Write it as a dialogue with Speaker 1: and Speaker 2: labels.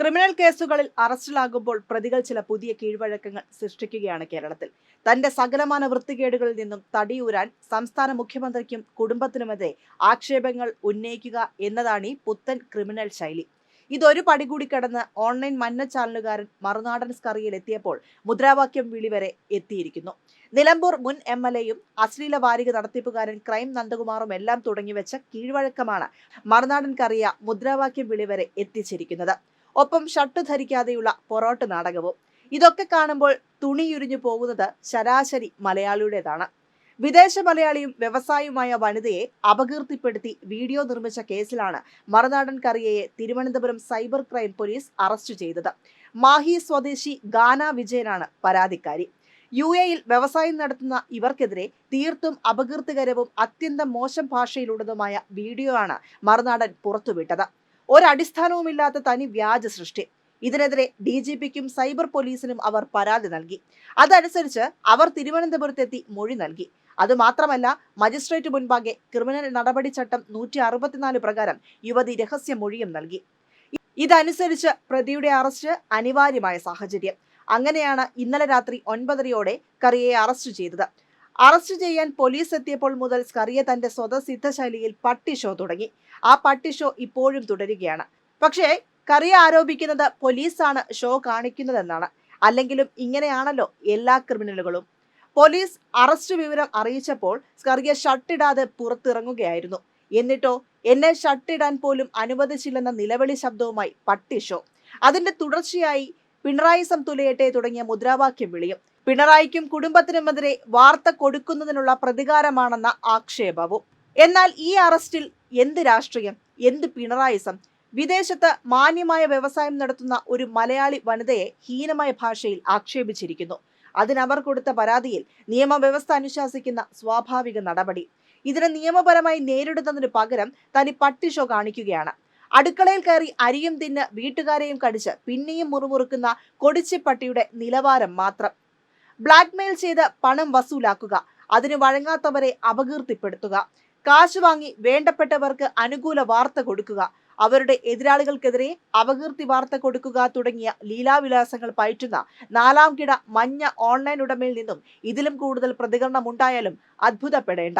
Speaker 1: Criminal കേസുകളിൽ അറസ്റ്റിലാകുമ്പോൾ പ്രതികൾ ചില പുതിയ കീഴ്വഴക്കങ്ങൾ സൃഷ്ടിക്കുകയാണ് കേരളത്തിൽ. തന്റെ സകലമാന വൃത്തികേടുകളിൽ നിന്നും തടിയൂരാൻ സംസ്ഥാന മുഖ്യമന്ത്രിക്കും കുടുംബത്തിനുമെതിരെ ആക്ഷേപങ്ങൾ ഉന്നയിക്കുക എന്നതാണ് ഈ പുത്തൻ ക്രിമിനൽ ശൈലി. ഇതൊരു പടി കൂടി കടന്ന് ഓൺലൈൻ മഞ്ഞ ചാനലുകാരൻ മറുനാടൻ സ്കറിയിൽ എത്തിയപ്പോൾ മുദ്രാവാക്യം വിളി വരെ എത്തിയിരിക്കുന്നു. നിലമ്പൂർ മുൻ എം എൽ എയും അശ്ലീല വാരിക നടത്തിപ്പുകാരൻ ക്രൈം നന്ദകുമാറും എല്ലാം തുടങ്ങിവെച്ച കീഴ്വഴക്കമാണ് മറുനാടൻ കറിയ മുദ്രാവാക്യം വിളി വരെ എത്തിച്ചിരിക്കുന്നത്. ഒപ്പം ഷർട്ട് ധരിക്കാതെയുള്ള പൊറോട്ട് നാടകവും. ഇതൊക്കെ കാണുമ്പോൾ തുണിയുരിഞ്ഞു പോകുന്നത് ശരാശരി മലയാളിയുടേതാണ്. വിദേശ മലയാളിയും വ്യവസായിയുമായ വനിതയെ അപകീർത്തിപ്പെടുത്തി വീഡിയോ നിർമ്മിച്ച കേസിലാണ് Marunadan കറിയയെ Thiruvananthapuram cyber crime police arrest ചെയ്തത്. മാഹി സ്വദേശി ഗാന വിജയനാണ് പരാതിക്കാരി. യു എയിൽ വ്യവസായം നടത്തുന്ന ഇവർക്കെതിരെ തീർത്തും അപകീർത്തികരവും അത്യന്തം മോശം ഭാഷയിലുള്ളതുമായ വീഡിയോ ആണ് മറുനാടൻ പുറത്തുവിട്ടത്. ഒരടിസ്ഥാനവുമില്ലാത്ത തനി വ്യാജ സൃഷ്ടി. ഇതിനെതിരെ ഡി ജി പിക്കും സൈബർ പോലീസിനും അവർ പരാതി നൽകി. അതനുസരിച്ച് അവർ തിരുവനന്തപുരത്തെത്തി മൊഴി നൽകി. അതുമാത്രമല്ല മജിസ്ട്രേറ്റ് മുൻപാകെ ക്രിമിനൽ നടപടി ചട്ടം നൂറ്റി അറുപത്തിനാല് പ്രകാരം യുവതി രഹസ്യ മൊഴിയും നൽകി. ഇതനുസരിച്ച് പ്രതിയുടെ അറസ്റ്റ് അനിവാര്യമായ സാഹചര്യം. അങ്ങനെയാണ് ഇന്നലെ രാത്രി ഒൻപതരയോടെ കറിയെ അറസ്റ്റ് ചെയ്തത്. അറസ്റ്റ് ചെയ്യാൻ പോലീസ് എത്തിയപ്പോൾ മുതൽ സ്കറിയ തന്റെ സ്വതസിദ്ധ ശൈലിയിൽ പട്ടി ഷോ തുടങ്ങി. ആ പട്ടി ഷോ ഇപ്പോഴും തുടരുകയാണ്. പക്ഷേ കറിയ ആരോപിക്കുന്നത് പോലീസാണ് ഷോ കാണിക്കുന്നതെന്നാണ്. അല്ലെങ്കിലും ഇങ്ങനെയാണല്ലോ എല്ലാ ക്രിമിനലുകളും. പോലീസ് അറസ്റ്റ് വിവരം അറിയിച്ചപ്പോൾ സ്കറിയ ഷട്ടിടാതെ പുറത്തിറങ്ങുകയായിരുന്നു. എന്നിട്ടോ എന്നെ ഷട്ടിടാൻ പോലും അനുവദിച്ചില്ലെന്ന നിലവിളി ശബ്ദവുമായി പട്ടി ഷോ. അതിന്റെ തുടർച്ചയായി പിണറായിസം തുലയട്ടെ തുടങ്ങിയ മുദ്രാവാക്യം വിളിയും. പിണറായിക്കും കുടുംബത്തിനുമെതിരെ വാർത്ത കൊടുക്കുന്നതിനുള്ള പ്രതികാരമാണെന്ന ആക്ഷേപവും. എന്നാൽ ഈ അറസ്റ്റിൽ എന്ത് രാഷ്ട്രീയം എന്ത് പിണറായിസം? വിദേശത്ത് മാന്യമായ വ്യവസായം നടത്തുന്ന ഒരു മലയാളി വനിതയെ ഹീനമായ ഭാഷയിൽ ആക്ഷേപിച്ചിരിക്കുന്നു. അതിനവർ കൊടുത്ത പരാതിയിൽ നിയമവ്യവസ്ഥ അനുശാസിക്കുന്ന സ്വാഭാവിക നടപടി. ഇതിനെ നിയമപരമായി നേരിടുന്നതിന് പകരം തനി പട്ടിഷോ കാണിക്കുകയാണ്. അടുക്കളയിൽ കയറി അരിയും തിന്ന് വീട്ടുകാരെയും കടിച്ച് പിന്നെയും മുറുമുറുക്കുന്ന കൊടിച്ചിപ്പട്ടിയുടെ നിലവാരം മാത്രം. ബ്ലാക്ക്മെയിൽ ചെയ്ത് പണം വസൂലാക്കുക. അതിന് വഴങ്ങാത്തവരെ അപകീർത്തിപ്പെടുത്തുക. കാശ് വാങ്ങി വേണ്ടപ്പെട്ടവർക്ക് അനുകൂല വാർത്ത കൊടുക്കുക. അവരുടെ എതിരാളികൾക്കെതിരെ അപകീർത്തി വാർത്ത കൊടുക്കുക തുടങ്ങിയ ലീലാവിലാസങ്ങൾ പയറ്റുന്ന നാലാം കിട മഞ്ഞ ഓൺലൈൻ ഉടമയിൽ നിന്നും ഇതിലും കൂടുതൽ പ്രതികരണം ഉണ്ടായാലും അത്ഭുതപ്പെടേണ്ട.